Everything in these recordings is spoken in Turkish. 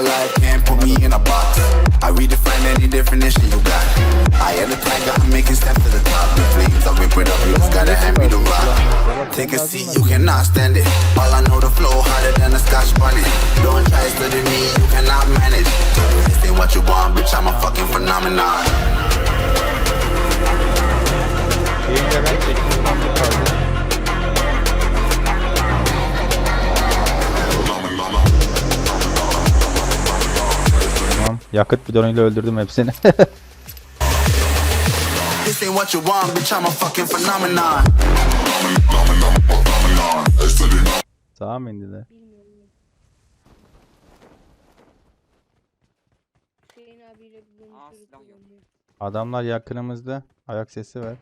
alive, can't put me in a box. I redefine any definition you got. I am the tiger, I'm making steps to the top. The flames, I whip up, you just gotta hand me the rock. Take a seat, you cannot stand it. All I know, the flow harder than a scotch bonnet. Don't try to study me, you cannot manage. This ain't what you want, bitch, I'm a fucking phenomenon. Yakıt bidonuyla öldürdüm hepsini. This ain't what you want, bitch, I'm a fucking phenomenon. Sağa mı indiler? Bilmiyorum. Hüseyin abiyle bir Aa, konuşuyoruz. silah yok. kullanıyor. Adamlar yakınımızda. Ayak sesi var.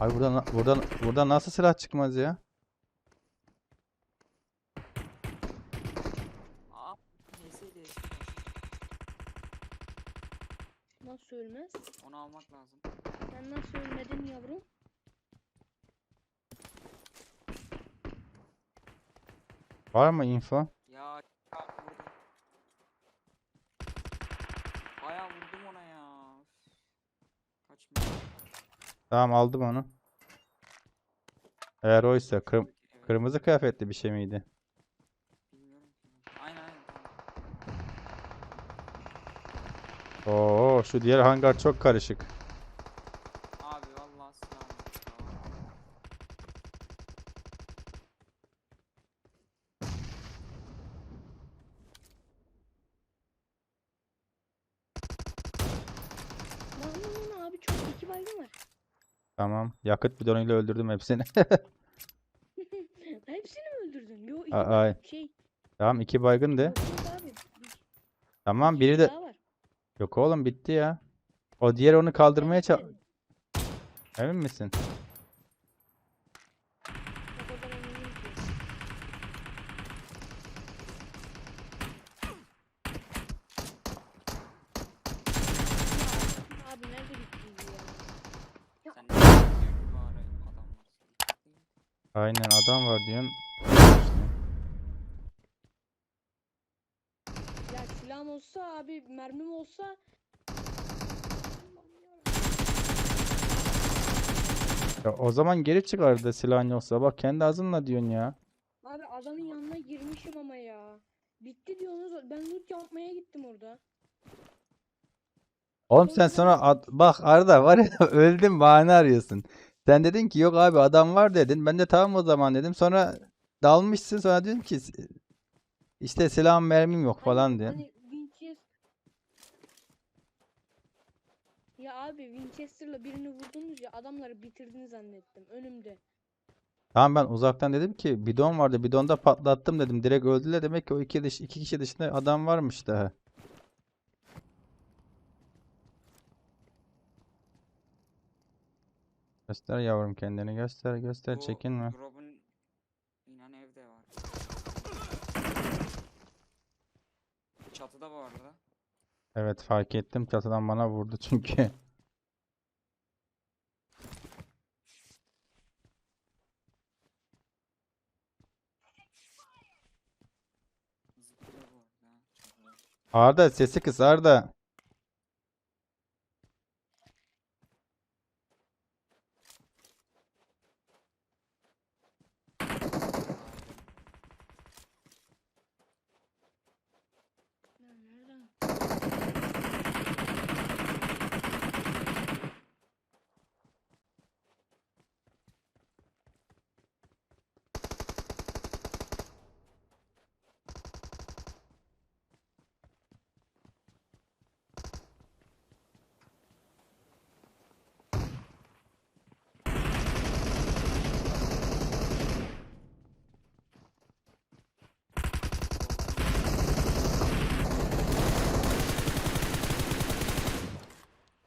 Ay buradan buradan buradan nasıl silah çıkmaz ya? Aa, neyse de Nasıl ölmez? onu almak lazım. Sen nasıl ölmedin yavrum? Var mı info? Ya, ya vurdum. Ona ya. Kaçmıyor. Tamam aldım onu. Eğer oysa kırm Evet, kırmızı kıyafetli bir şey miydi? Aynen aynen. Oo şu diğer hangar çok karışık. Abi vallahi silah yok ya. Lan lan lan abi çok iki baygın var. Tamam. Yakıt bidonuyla öldürdüm hepsini. Hepsini mi öldürdün? Yo iki A- bay- ay. şey. Tamam iki baygın de. Abi. Tamam biri kişi de yok oğlum bitti ya. O diğer onu kaldırmaya çal Emin misin? o kadar eminim ki. Ya, Abi nerede bitti bu ya? Sen ne diyorsun ki bari adam var. Aynen adam var diyorsun. Ya silahım olsa abi mermim olsa Ya o zaman geri çıkardı silahın yoksa. Bak kendi ağzınla diyorsun ya. Abi adamın yanına girmişim ama ya. Bitti diyorsunuz. Ben loot yapmaya gittim orada. Oğlum sen sonra bak Arda var ya öldüm bahane arıyorsun. Sen dedin ki yok abi adam var dedin. Ben de tamam o zaman dedim. Sonra dalmışsın sonra dedim ki işte silahım mermim yok falan Hani, diye. hani Winchester... Ya abi Winchester'la birini vurdunuz ya adamları bitirdin zannettim önümde. Tamam ben uzaktan dedim ki bidon vardı bidonda patlattım dedim. Direkt öldüler demek ki o iki, dış, iki kişi dışında adam varmış daha. Göster yavrum kendini göster göster Bu çekinme. Grob'un inan evde var. Çatıda bu arada. Evet fark ettim çatıdan bana vurdu çünkü. Arda sesi kıs Arda.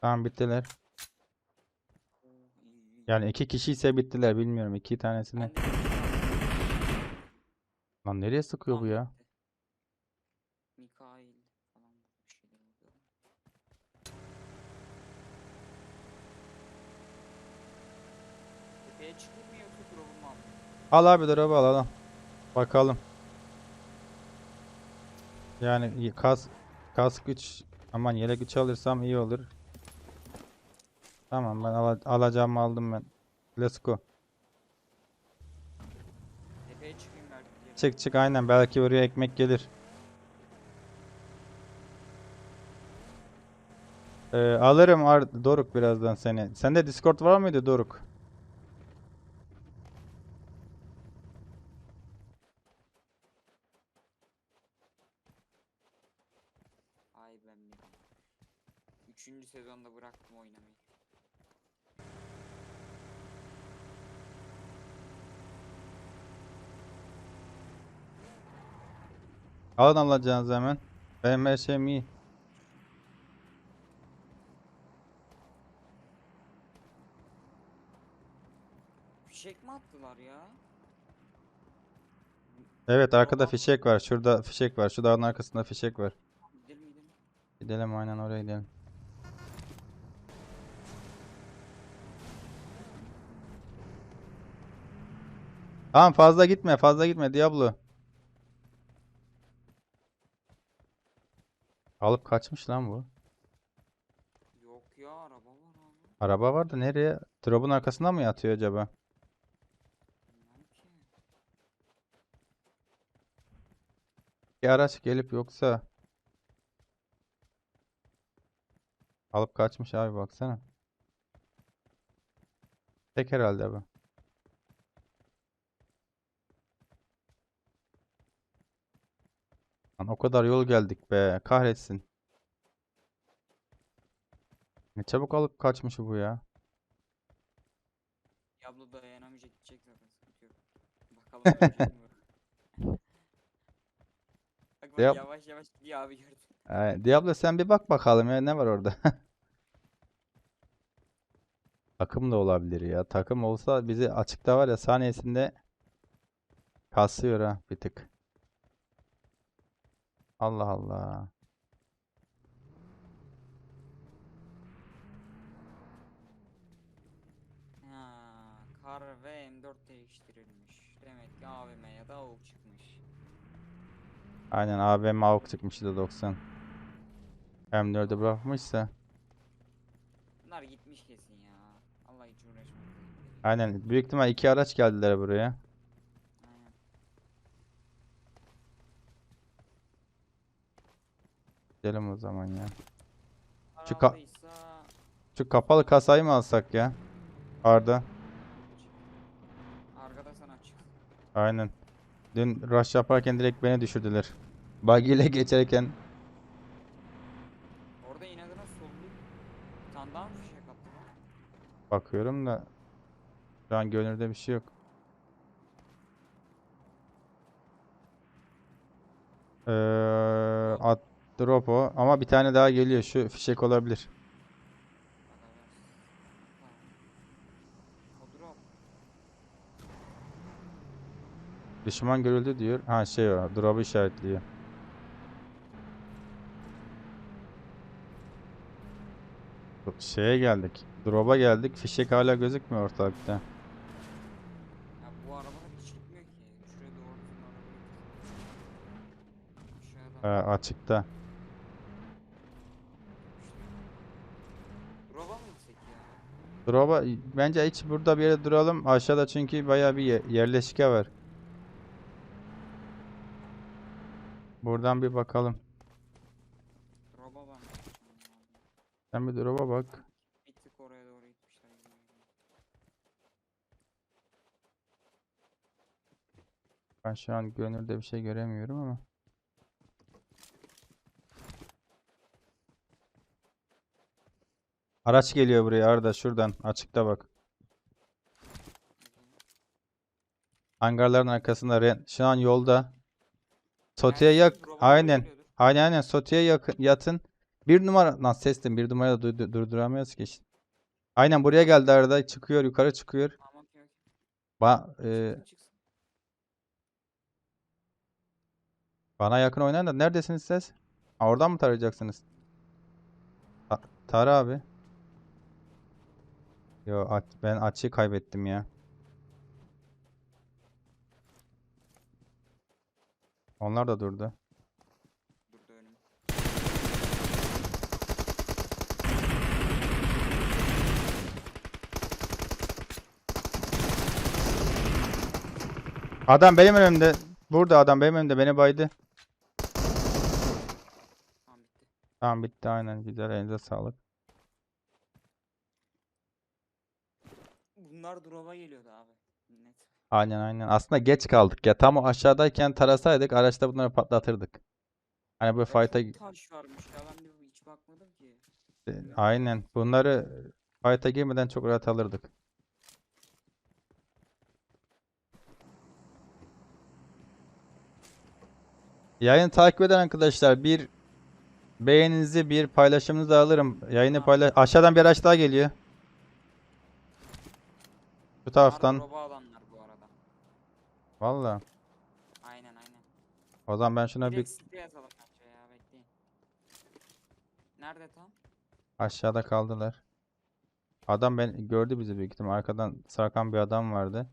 Tamam bittiler. Yani iki kişi ise bittiler bilmiyorum iki tanesini. Lan nereye sıkıyor bu ya? Ahmet'ti. Mikail falan bir şeyler oluyor. Tepeye çıkayım mı yoksa drop'u mu alayım? Al abi drop'u al al. al. Bakalım. Yani kas kask güç aman yelek güç alırsam iyi olur. Tamam ben ala- alacağımı aldım ben. Let's go. Tepeye çıkayım belki diye. Çık çık aynen belki oraya ekmek gelir. Ee, alırım Ar Doruk birazdan seni. Sende Discord var mıydı Doruk? Ay ben mi? Üçüncü sezonda bıraktım oynamayı. Alın alacağınızı hemen. Benim her şeyim iyi. Fişek mi attılar ya? Evet arkada fişek var. Şurada fişek var. Şu dağın arkasında fişek var. Gidelim gidelim. Gidelim aynen oraya gidelim. Tamam fazla gitme fazla gitme Diablo. Alıp kaçmış lan bu. Yok ya araba var abi. Araba var da nereye? Drop'un arkasında mı yatıyor acaba? Bilmem ki. Bir araç gelip yoksa alıp kaçmış abi baksana. Tek herhalde bu. Lan o kadar yol geldik be. Kahretsin. Ne çabuk alıp kaçmış bu ya. Diablo dayanamayacak gidecek zaten sıkıntı yok. Bakalım? Bak bak Yap. yavaş yavaş gidiyor abi gördüm. Ee, Diablo sen bir bak bakalım ya ne var orada. Takım da olabilir ya. Takım olsa bizi açıkta var ya saniyesinde kasıyor ha bir tık. Allah Allah. Ha, kar ve M4 değiştirilmiş. Demek ki AVM ya da AUK çıkmış. Aynen AVM AUK çıkmıştı 90. M4'ü bırakmışsa. Bunlar gitmiş kesin ya. Allah hiç uğraşmadı. Aynen büyük ihtimal iki araç geldiler buraya. Aynen. Gidelim o zaman ya. Şu ka- Şu kapalı kasayı mı alsak ya? Arda. arkada sana çık. Aynen. Dün rush yaparken direkt beni düşürdüler. Buggy ile geçerken Orada inadına soldu. Bir tane daha mı fişek attı lan? bakıyorum da şu an görünürde bir şey yok. Ee, drop o ama bir tane daha geliyor şu fişek olabilir. Düşman görüldü diyor. Ha şey o drop'u işaretliyor. Şeye geldik. Drop'a geldik. Fişek hala gözükmüyor ortalıkta. Ya bu arabalar hiç gitmiyor ki. Şuraya doğru bizim arabayı. Aşağıdan. Ee, açıkta. İşte. Drop'a mı gitsek ya? Drop'a bence hiç burada bir yere duralım. Aşağıda çünkü bayağı bir ye- yerleşke var. Buradan bir bakalım. Drop'a. Sen bir drop'a bak. Oraya doğru gitmişler. Ben şu an görünürde bir şey göremiyorum ama. Araç geliyor buraya Arda şuradan açıkta bak. Hangarların arkasında Ren- şu an yolda. Sotiye yak aynen. Aynen aynen Sotiye yakın yatın. Bir numara lan sestim bir numarayla du- durduramıyoruz ki işte. Aynen buraya geldi Arda çıkıyor yukarı çıkıyor. Ba e, bana yakın oynayın da neredesiniz siz? Ha, oradan mı tarayacaksınız? Ta Tara abi. Yo at, ben açıyı kaybettim ya. Onlar da durdu. Durdu önüm. Adam benim önümde. Burada adam benim önümde beni baydı. Tamam bitti. Tamam bitti aynen güzel elinize sağlık. Bunlar drop'a geliyordu abi. Net. Aynen aynen. Aslında geç kaldık ya. Tam o aşağıdayken tarasaydık araçta bunları patlatırdık. Hani Ya fight'a çok taş varmış ya ben de hiç bakmadım ki. aynen. Bunları fight'a girmeden çok rahat alırdık. Yayını takip eden arkadaşlar bir beğeninizi bir paylaşımınızı alırım. Yayını paylaş. Aşağıdan bir araç daha geliyor. Bu Bunlar taraftan. drop'a alanlar bu arada. Valla. Aynen aynen. O zaman ben şuna bir Direkt sprey yazalım bence ya bekleyin. Nerede tam? Aşağıda kaldılar. Adam ben gördü bizi büyük ihtimal. Arkadan sarkan bir adam vardı.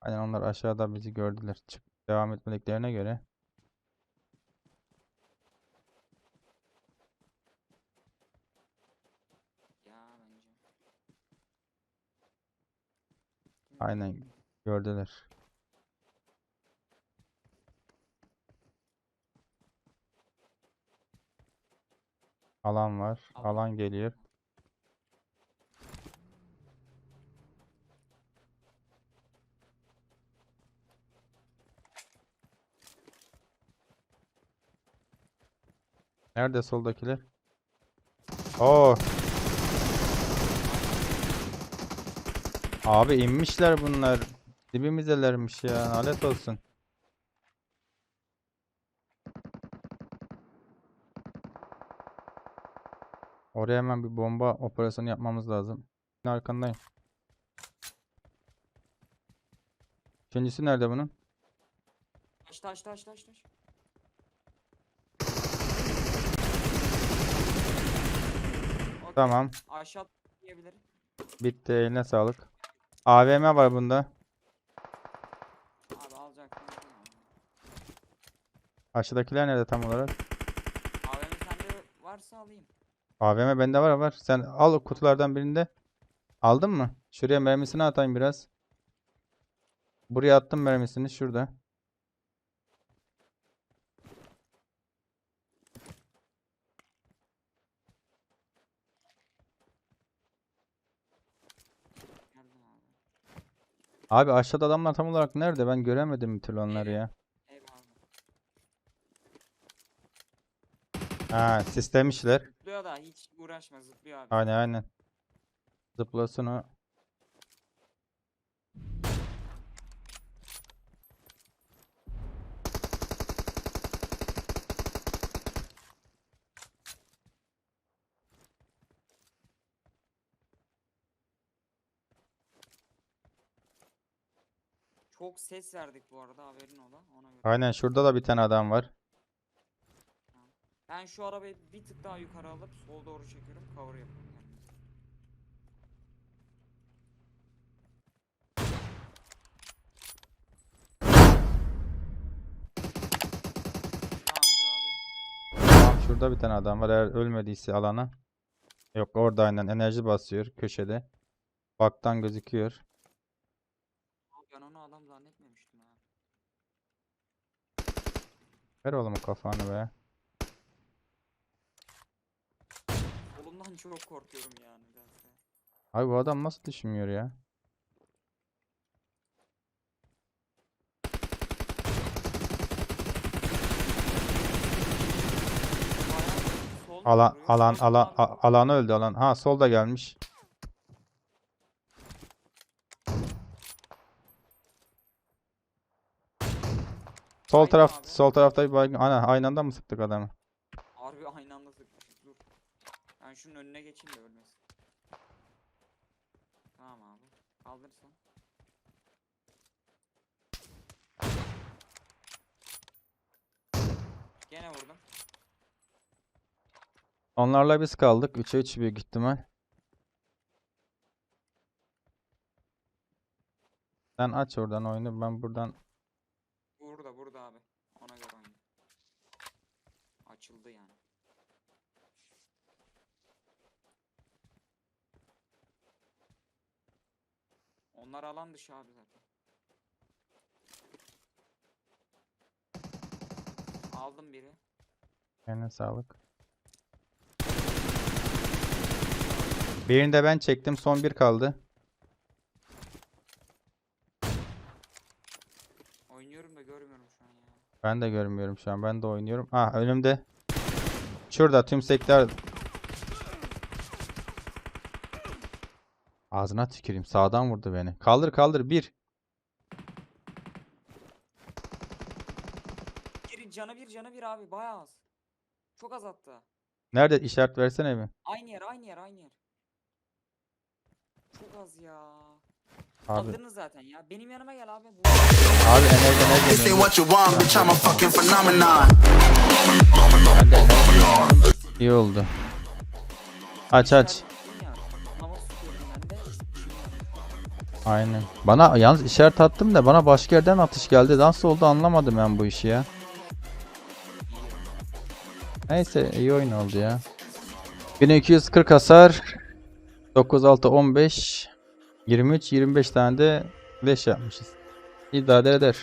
Aynen onlar aşağıda bizi gördüler. Çık devam etmediklerine göre. Ya bence. Kim Aynen gördüler. Alan var. Alan. Geliyor. Nerede soldakiler? Oo. Abi inmişler bunlar. Dibimizdelermiş ya. Lanet olsun. Oraya hemen bir bomba operasyonu yapmamız lazım. Arkandayım. İkincisi nerede bunun? Taş taş taş taş Tamam. Aşağı diyebilirim. Bitti. Eline sağlık. AVM var bunda. Abi alacaktım. Aşağıdakiler nerede tam olarak? AVM sende varsa alayım. AVM bende var var. Sen al o kutulardan birinde. Aldın mı? Şuraya mermisini atayım biraz. Buraya attım mermisini şurada. Geldim abi. Abi aşağıda adamlar tam olarak nerede? Ben göremedim bir türlü onları ya. Ha, sistemişler. Zıplıyor da hiç uğraşma zıplıyor abi. Aynen aynen. Zıplasın o. Çok ses verdik bu arada haberin ola ona göre. Aynen şurada da bir tane adam var. Ben şu arabayı bir tık daha yukarı alıp sol doğru çekiyorum cover yapıyorum. Tamam şurada bir tane adam var. Eğer ölmediyse alana. Yok orada aynen enerji basıyor köşede. Baktan gözüküyor. Abi Ben onu adam zannetmemiştim ha. Ver oğlum kafanı be. Solumdan çok korkuyorum yani. Abi bu adam nasıl düşmüyor ya? Alan alan alan var. a- alanı öldü alan. Ha solda gelmiş. Sol Baygın taraf abi. sol tarafta bir baygın. Ana aynı anda mı sıktık adamı? Harbi aynı anda sıkmışız dur. Ben şunun önüne geçeyim de ölmesin. Tamam abi. Kaldırsan. Gene vurdum. Onlarla biz kaldık. 3'e 3 büyük ihtimal. Sen aç oradan oyunu. Ben buradan Burada burada abi. Ona göre oyna. Açıldı yani. Onlar alan dışı abi zaten. Aldım biri. Eline sağlık. Birini de ben çektim. Son bir kaldı. Oynuyorum da görmüyorum şu an ya. Ben de görmüyorum şu an. Ben de oynuyorum. Ah önümde. Şurada tüm sektör. Ağzına tüküreyim. Sağdan vurdu beni. Kaldır kaldır. Bir. Bir canı bir canı bir abi bayağı az. Çok az hatta. Nerede? işaret versene bir. Aynı yer aynı yer aynı yer. Çok az ya. Abi. Aldınız zaten ya. Benim yanıma gel abi. Bu- Abi enerji This enerji. ain't what you want, bitch. I'm a fucking phenomenon. İyi oldu. Aç aç. Aynen. Bana yalnız işaret attım da bana başka yerden atış geldi. Nasıl oldu anlamadım ben bu işi ya. Neyse iyi oyun oldu ya. 1240 hasar. 96 15 23 25 tane de flash yapmışız. İdare eder.